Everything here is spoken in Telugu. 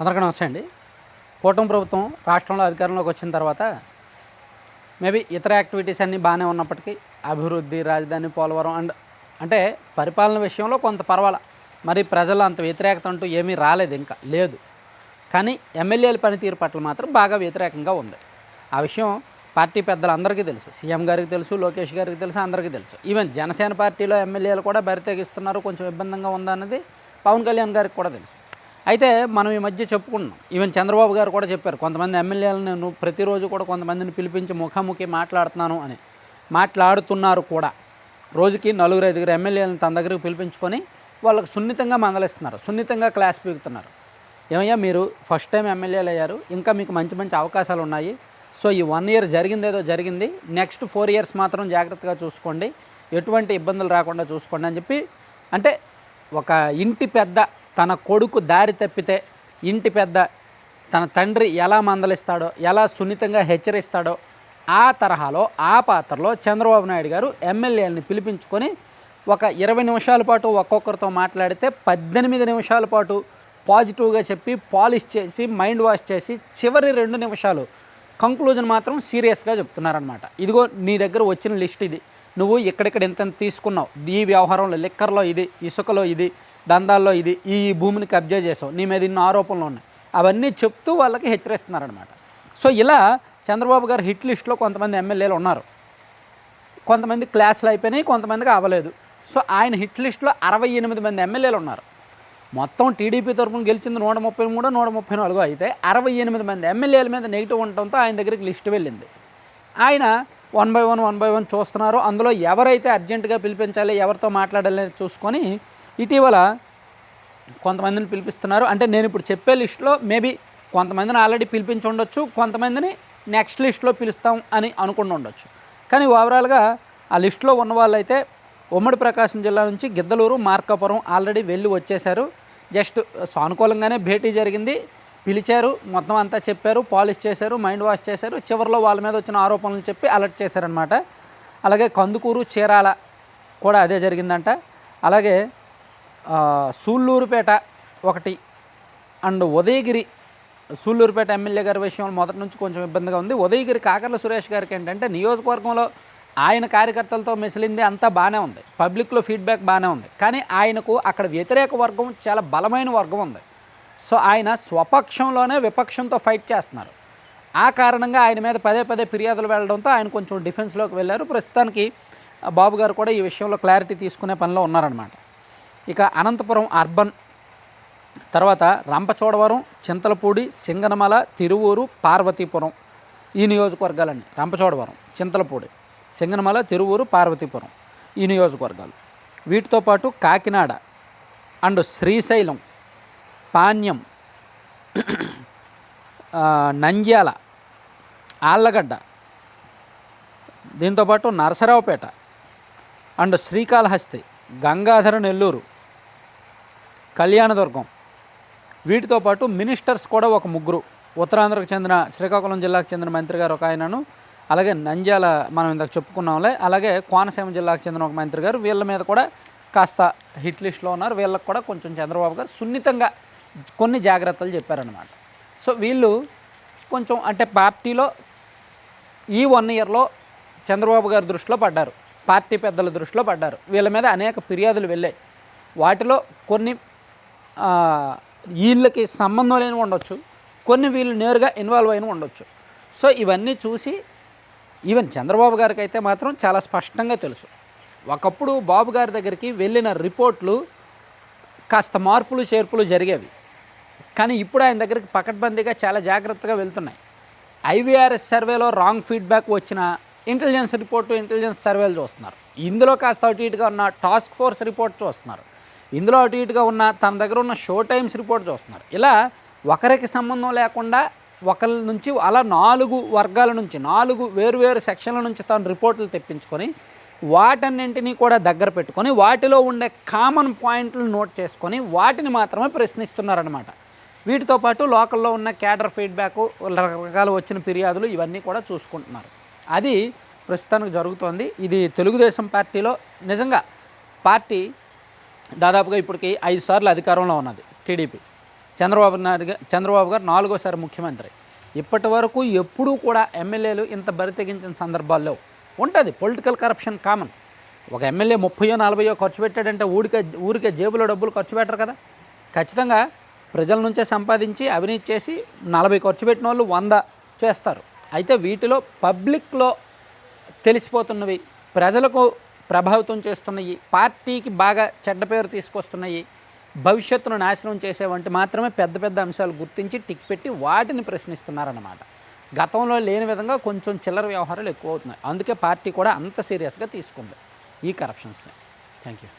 అందరికీ నమస్తే అండి. కూటమి ప్రభుత్వం రాష్ట్రంలో అధికారంలోకి వచ్చిన తర్వాత మేబీ ఇతర యాక్టివిటీస్ అన్నీ బాగానే ఉన్నప్పటికీ అభివృద్ధి రాజధాని పోలవరం అండ్ అంటే పరిపాలన విషయంలో కొంత పర్వాల. మరి ప్రజలు అంత వ్యతిరేకత అంటూ ఏమీ రాలేదు ఇంకా లేదు. కానీ ఎమ్మెల్యేల పనితీరు పట్ల మాత్రం బాగా వ్యతిరేకంగా ఉంది. ఆ విషయం పార్టీ పెద్దలందరికీ తెలుసు. సీఎం గారికి తెలుసు లోకేష్ గారికి తెలుసు అందరికీ తెలుసు. ఈవెన్ జనసేన పార్టీలో ఎమ్మెల్యేలు కూడా బరితెగిస్తున్నారు కొంచెం ఇబ్బందిగా ఉందన్నది పవన్ కళ్యాణ్ గారికి కూడా తెలుసు. అయితే మనం ఈ మధ్య చెప్పుకున్నాం. ఈవెన్ చంద్రబాబు గారు కూడా చెప్పారు కొంతమంది ఎమ్మెల్యేలను నేను ప్రతిరోజు కూడా కొంతమందిని పిలిపించి ముఖాముఖి మాట్లాడుతున్నాను అని. మాట్లాడుతున్నారు కూడా. రోజుకి నలుగురు ఐదుగురు ఎమ్మెల్యేలను తన దగ్గరికి పిలిపించుకొని వాళ్ళకు సున్నితంగా మందలిస్తున్నారు. సున్నితంగా క్లాస్ పీకుతున్నారు. ఏమయ్యా మీరు ఫస్ట్ టైం ఎమ్మెల్యేలు అయ్యారు. ఇంకా మీకు మంచి మంచి అవకాశాలు ఉన్నాయి. సో ఈ వన్ ఇయర్ జరిగింది ఏదో జరిగింది. నెక్స్ట్ ఫోర్ ఇయర్స్ మాత్రం జాగ్రత్తగా చూసుకోండి. ఎటువంటి ఇబ్బందులు రాకుండా చూసుకోండి అని చెప్పి అంటే ఒక ఇంటి పెద్ద తన కొడుకు దారి తప్పితే ఇంటి పెద్ద తన తండ్రి ఎలా మందలిస్తాడో ఎలా సున్నితంగా హెచ్చరిస్తాడో ఆ తరహాలో ఆ పాత్రలో చంద్రబాబు నాయుడు గారు ఎమ్మెల్యేలని పిలిపించుకొని ఒక ఇరవై నిమిషాల పాటు ఒక్కొక్కరితో మాట్లాడితే పద్దెనిమిది నిమిషాల పాటు పాజిటివ్గా చెప్పి పాలిష్ చేసి మైండ్ వాష్ చేసి చివరి రెండు నిమిషాలు కంక్లూజన్ మాత్రం సీరియస్గా చెప్తున్నారనమాట ఇదిగో నీ దగ్గర వచ్చిన లిస్ట్ ఇది. నువ్వు ఇక్కడిక్కడ ఇంత తీసుకున్నావు. ఈ వ్యవహారంలో లిక్కర్లో ఇది ఇసుకలో ఇది దందాల్లో ఇది ఈ భూమిని కబ్జా చేసావు నీ మీద ఇన్ని ఆరోపణలు ఉన్నాయి. అవన్నీ చెప్తూ వాళ్ళకి హెచ్చరిస్తున్నారనమాట సో ఇలా చంద్రబాబు గారు హిట్ లిస్ట్లో కొంతమంది ఎమ్మెల్యేలు ఉన్నారు. కొంతమంది క్లాసులు అయిపోయినాయి కొంతమందికి అవ్వలేదు. సో ఆయన హిట్ లిస్ట్లో అరవై ఎనిమిది మంది ఎమ్మెల్యేలు ఉన్నారు. మొత్తం టీడీపీ తరఫున గెలిచింది నూట ముప్పై మూడు నూట ముప్పై నాలుగు అయితే అరవై ఎనిమిది మంది ఎమ్మెల్యేల మీద నెగిటివ్ ఉండటంతో ఆయన దగ్గరికి లిస్ట్ వెళ్ళింది. ఆయన one by one one by one చూస్తున్నారు. అందులో ఎవరైతే అర్జెంటుగా పిలిపించాలి ఎవరితో మాట్లాడాలి చూసుకొని ఇటీవల కొంతమందిని పిలిపిస్తున్నారు. అంటే నేను ఇప్పుడు చెప్పే లిస్టులో మేబీ కొంతమందిని ఆల్రెడీ పిలిపించి ఉండొచ్చు కొంతమందిని నెక్స్ట్ లిస్ట్లో పిలుస్తాం అని అనుకుని ఉండొచ్చు. కానీ ఓవరాల్గా ఆ లిస్టులో ఉన్న వాళ్ళైతే ఉమ్మడి ప్రకాశం జిల్లా నుంచి గిద్దలూరు మార్కాపురం ఆల్రెడీ వెళ్ళి వచ్చేశారు. జస్ట్ సానుకూలంగానే భేటీ జరిగింది. పిలిచారు మొత్తం అంతా చెప్పారు పాలిష్ చేశారు మైండ్ వాష్ చేశారు. చివరిలో వాళ్ళ మీద వచ్చిన ఆరోపణలు చెప్పి అలర్ట్ చేశారనమాట అలాగే కందుకూరు చీరాల కూడా అదే జరిగిందంట. అలాగే సూళ్ళూరుపేట ఒకటి అండ్ ఉదయగిరి సూళ్ళూరుపేట ఎమ్మెల్యే గారి విషయంలో మొదటి నుంచి కొంచెం ఇబ్బందిగా ఉంది. ఉదయగిరి కాకర్ల సురేష్ గారికి ఏంటంటే నియోజకవర్గంలో ఆయన కార్యకర్తలతో మెసిలింది అంతా బాగానే ఉంది. పబ్లిక్లో ఫీడ్బ్యాక్ బాగానే ఉంది. కానీ ఆయనకు అక్కడ వ్యతిరేక వర్గం చాలా బలమైన వర్గం ఉంది. సో ఆయన స్వపక్షంలోనే విపక్షంతో ఫైట్ చేస్తున్నారు. ఆ కారణంగా ఆయన మీద పదే పదే ఫిర్యాదులు వెళ్ళడంతో ఆయన కొంచెం డిఫెన్స్లోకి వెళ్ళారు. ప్రస్తుతానికి బాబు గారు కూడా ఈ విషయంలో క్లారిటీ తీసుకునే పనిలో ఉన్నారనమాట ఇక అనంతపురం అర్బన్. తర్వాత రంపచోడవరం చింతలపూడి సింగనమల తిరువూరు పార్వతీపురం. ఈ నియోజకవర్గాలన్నీ రంపచోడవరం చింతలపూడి సింగనమల తిరువూరు పార్వతీపురం ఈ నియోజకవర్గాలు. వీటితో పాటు కాకినాడ అండ్ శ్రీశైలం పాణ్యం నంద్యాల ఆళ్ళగడ్డ దీంతోపాటు నరసరావుపేట అండ్ శ్రీకాళహస్తి గంగాధర నెల్లూరు కళ్యాణదుర్గం వీటితో పాటు మినిస్టర్స్ కూడా ఒక ముగ్గురు. ఉత్తరాంధ్రకు చెందిన శ్రీకాకుళం జిల్లాకు చెందిన మంత్రి గారు ఒక ఆయనను అలాగే నంద్యాల మనం ఇందాక చెప్పుకున్నాంలే అలాగే కోనసీమ జిల్లాకు చెందిన ఒక మంత్రి గారు వీళ్ళ మీద కూడా కాస్త హిట్ లిస్ట్లో ఉన్నారు. వీళ్ళకి కూడా కొంచెం చంద్రబాబు గారు సున్నితంగా కొన్ని జాగ్రత్తలు చెప్పారనమాట సో వీళ్ళు కొంచెం అంటే పార్టీలో ఈ వన్ ఇయర్లో చంద్రబాబు గారి దృష్టిలో పడ్డారు. పార్టీ పెద్దల దృష్టిలో పడ్డారు. వీళ్ళ మీద అనేక ఫిర్యాదులు వెళ్ళాయి. వాటిలో కొన్ని వీళ్ళకి సంబంధం లేని ఉండొచ్చు. కొన్ని వీళ్ళు నేరుగా ఇన్వాల్వ్ అయిన ఉండొచ్చు. సో ఇవన్నీ చూసి ఈవెన్ చంద్రబాబు గారికి అయితే మాత్రం చాలా స్పష్టంగా తెలుసు. ఒకప్పుడు బాబు గారి దగ్గరికి వెళ్ళిన రిపోర్ట్లు కాస్త మార్పులు చేర్పులు జరిగేవి. కానీ ఇప్పుడు ఆయన దగ్గరికి పకడ్బందీగా చాలా జాగ్రత్తగా వెళ్తున్నాయి. ఐవీఆర్ఎస్ సర్వేలో రాంగ్ ఫీడ్బ్యాక్ వచ్చిన ఇంటెలిజెన్స్ రిపోర్టు ఇంటెలిజెన్స్ సర్వేలు చూస్తున్నారు. ఇందులో కాస్త అటు ఇటుగా ఉన్న టాస్క్ ఫోర్స్ రిపోర్ట్ చూస్తున్నారు. ఇందులో అటు ఇటుగా ఉన్న తన దగ్గర ఉన్న షో టైమ్స్ రిపోర్ట్ చూస్తున్నారు. ఇలా ఒకరికి సంబంధం లేకుండా ఒకరి నుంచి అలా నాలుగు వర్గాల నుంచి నాలుగు వేరువేరు సెక్షన్ల నుంచి తను రిపోర్టులు తెప్పించుకొని వాటన్నింటినీ కూడా దగ్గర పెట్టుకొని వాటిలో ఉండే కామన్ పాయింట్లు నోట్ చేసుకొని వాటిని మాత్రమే ప్రశ్నిస్తున్నారనమాట వీటితో పాటు లోకల్లో ఉన్న క్యాడర్ ఫీడ్బ్యాక్ రకరకాల వచ్చిన ఫిర్యాదులు ఇవన్నీ కూడా చూసుకుంటున్నారు. అది ప్రస్తుతానికి జరుగుతోంది. ఇది తెలుగుదేశం పార్టీలో నిజంగా పార్టీ దాదాపుగా ఇప్పటికి ఐదు సార్లు అధికారంలో ఉన్నది టీడీపీ. చంద్రబాబు నాయుడు చంద్రబాబు గారు నాలుగోసారి ముఖ్యమంత్రి. ఇప్పటి వరకు ఎప్పుడూ కూడా ఎమ్మెల్యేలు ఇంత బరి తెగించిన సందర్భాల్లో ఉంటుంది పొలిటికల్ కరప్షన్ కామన్. ఒక ఎమ్మెల్యే ముప్పయో నలభయో ఖర్చు పెట్టాడంటే ఊరికే ఊరికే జేబులో డబ్బులు ఖర్చు పెట్టరు కదా. ఖచ్చితంగా ప్రజల నుంచే సంపాదించి అవినీతి చేసి నలభై ఖర్చు పెట్టిన వాళ్ళు వంద చేస్తారు. అయితే వీటిలో పబ్లిక్లో తెలిసిపోతున్నవి ప్రజలకు ప్రభావితం చేస్తున్నాయి. పార్టీకి బాగా చెడ్డ పేరు తీసుకొస్తున్నాయి. భవిష్యత్తును నాశనం చేసే వంటి మాత్రమే పెద్ద పెద్ద అంశాలు గుర్తించి టిక్ పెట్టి వాటిని ప్రశ్నిస్తున్నారన్నమాట. గతంలో లేని విధంగా కొంచెం చిల్లర వ్యవహారాలు ఎక్కువ అవుతున్నాయి. అందుకే పార్టీ కూడా అంత సీరియస్గా తీసుకుంది ఈ కరప్షన్స్ని థ్యాంక్ యూ